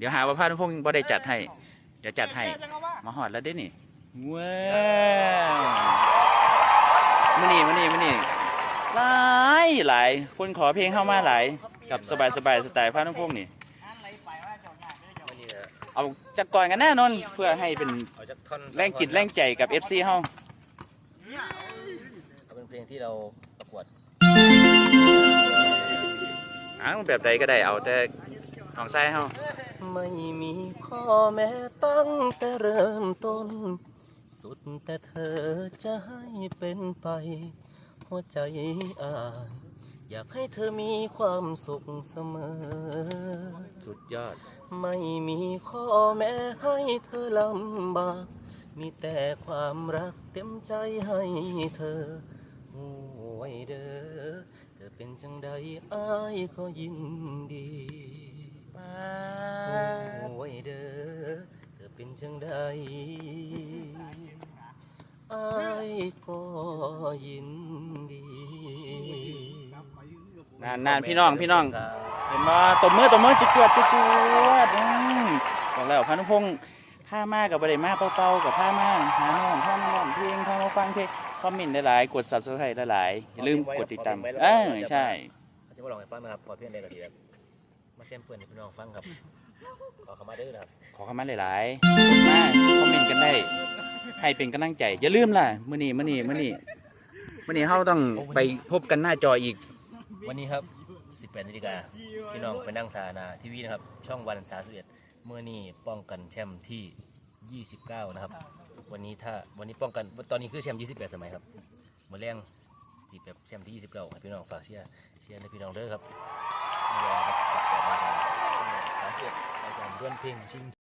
เดี๋ยวหาว่าพานุพงศ์บ่ได้จัดให้ เดี๋ยวจัดให้ มาหอดแล้วเด้นี่ว้าวมานี่มานี่มานี่หลายหลายคนขอเพลงเข้ามาหลาย กับสบายสบายๆสไตล์พานุพงศ์นี่วันนี้นะเอาจักก่อนกันแน่นอนเพื่อให้เป็นเอาจากท่อนแรงจิตแรงใจกับ FC เฮาเอาเป็นเพลงที่เราประกวดอ้าวแบบใดก็ได้เอาแต่ของไส้เฮา ไม่มีพ่อแม่ตั้งแต่เริ่มต้น สุดแต่เธอจะให้เป็นไป หัวใจอายอยากให้เธอมีความสุขเสมอ สุดยอด ไม่มีข้อแม้ให้เธอลำบาก มีแต่ความรักเต็มใจให้เธอโอ้ยเด้อ เธอเป็นจังใดอ้ายก็ยินดี โอ้ยเด้อเธอเป็นจังใดอ้ายก็ยินดีนานนานพี่น้องพี่น้อง เห็นบ่ตบมือตบมือจุดจวดจุดจวดอืมบอกแล้วพานุพงศ์ผ้ามากับบริมาเป่าๆกับผ้ามาหาน้องผ้ามาร้องเพลงผ้ามาฟังเพลงคอมเมนต์หลายๆกด subscribe หลายๆอย่าลืมกดติดตามเออใช่เขาจะมาลองให้ฟังนะครับพอเพื่อนได้ก็สิแบบ มาแซมเปิลให้พี่น้องฟังครับ ขอเข้ามาเด้อนะครับขอเข้ามาหลายๆกดมาคอมเมนต์กันได้ ให้เป็นกำลังใจ อย่าลืมล่ะมื้อนี้มื้อนี้มื้อนี้มื้อนี้เฮาต้องไปพบกันหน้าจออีก วันนี้ครับ 18นาฬิกาพี่น้องไปนั่งทานาทีวีนะครับ ช่องวัน31เมื่อนี้ป้องกันแชมป์ที่ 29 นะครับ วันนี้ถ้าวันนี้ป้องกันตอนนี้คือแชมป์28 สมัยครับเมื่อแรงจีบแบบแชมป์ที่ 29ให้พี่น้องฝากเชียร์เชียร์ในพี่น้องเด้อครับ เมื่อ